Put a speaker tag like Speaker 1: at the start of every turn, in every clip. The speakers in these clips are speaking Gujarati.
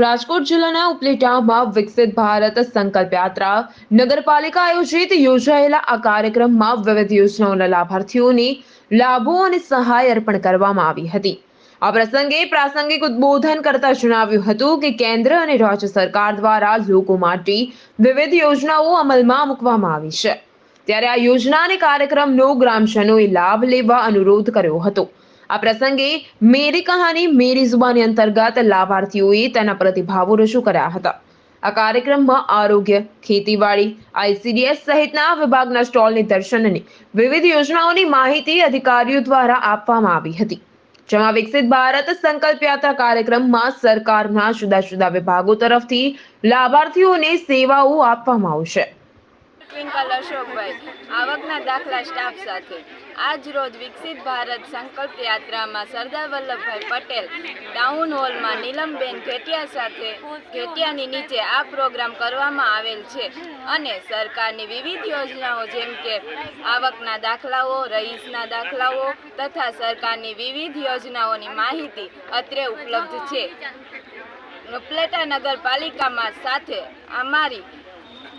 Speaker 1: રાજકોટ જિલ્લાના ઉપલેટામાં વિકસિત ભારત સંકલ્પ યાત્રા નગરપાલિકા આયોજિત યોજાયેલા આ કાર્યક્રમમાં વિવિધ યોજનાઓના લાભાર્થીઓને લાભો અને સહાય અર્પણ કરવામાં આવી હતી. આ પ્રસંગે પ્રાસંગિક ઉદ્બોધન કરતા જણાવ્યું હતું કે કેન્દ્ર અને રાજ્ય સરકાર દ્વારા લોકો માટે વિવિધ યોજનાઓ અમલમાં મૂકવામાં આવી છે. ત્યારે આ યોજના અને કાર્યક્રમનો ગ્રામજનોએ લાભ લેવા અનુરોધ કર્યો હતો. આ પ્રસંગે મેરી કહાની મેરી જુબાની અંતર્ગત લાભાર્થીઓએ તેના પ્રતિભાવો રજૂ કર્યા હતા. આ કાર્યક્રમમાં આરોગ્ય, ખેતીવાડી આઈસીડીએસ સહિતના વિભાગના સ્ટોલની દર્શનની વિવિધ યોજનાઓની માહિતી અધિકારીઓ દ્વારા આપવામાં આવી હતી. જેમાં વિકસિત ભારત સંકલ્પ યાત્રા કાર્યક્રમમાં સરકારના જુદા જુદા વિભાગો તરફથી લાભાર્થીઓને સેવાઓ આપવામાં આવશે.
Speaker 2: ટ્વિંકલ અશોકભાઈ આવકના દાખલા સ્ટાફ સાથે. આજ રોજ વિકસિત ભારત સંકલ્પ યાત્રામાં સરદાર વલ્લભભાઈ પટેલ ટાઉન હોલમાં નીલમબેન ઘેટિયા સાથે ઘેટિયાની નીચે આ પ્રોગ્રામ કરવામાં આવેલ છે અને સરકારની વિવિધ યોજનાઓ જેમ કે આવકના દાખલાઓ રહીશના દાખલાઓ તથા સરકારની વિવિધ યોજનાઓની માહિતી અત્રે ઉપલબ્ધ છે. ઉપલેટા નગરપાલિકામાં સાથે અમારી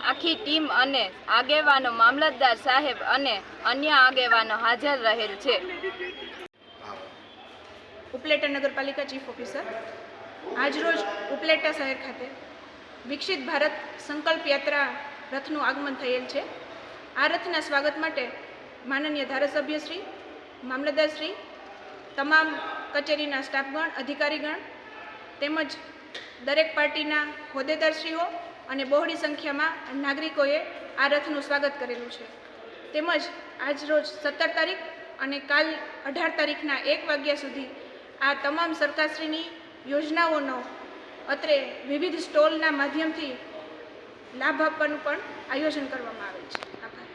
Speaker 2: આખી ટીમ અને આગેવાનો, મામલતદાર સાહેબ અને અન્ય આગેવાનો હાજર રહેલ છે.
Speaker 3: ઉપલેટા નગરપાલિકા ચીફ ઓફિસર, આજરોજ ઉપલેટા શહેર ખાતે વિકસિત ભારત સંકલ્પ યાત્રા રથનું આગમન થયેલ છે. આ રથના સ્વાગત માટે માનનીય ધારાસભ્યશ્રી મામલતદારશ્રી તમામ કચેરીના સ્ટાફગણ, અધિકારીગણ તેમજ દરેક પાર્ટીના હોદ્દેદારશ્રીઓ અને બહોળી સંખ્યામાં નાગરિકોએ આ રથનું સ્વાગત કરેલું છે. તેમજ આજ રોજ સત્તર તારીખ અને કાલ અઢાર તારીખના એક વાગ્યા સુધી આ તમામ સરકારશ્રીની યોજનાઓનો અત્રે વિવિધ સ્ટોલના માધ્યમથી લાભ આપવાનું પણ આયોજન કરવામાં આવે છે. આભાર.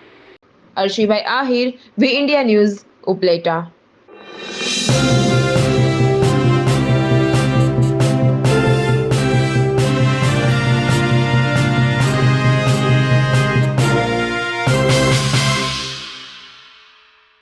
Speaker 1: Arshibhai Ahir, V India news, Upleta.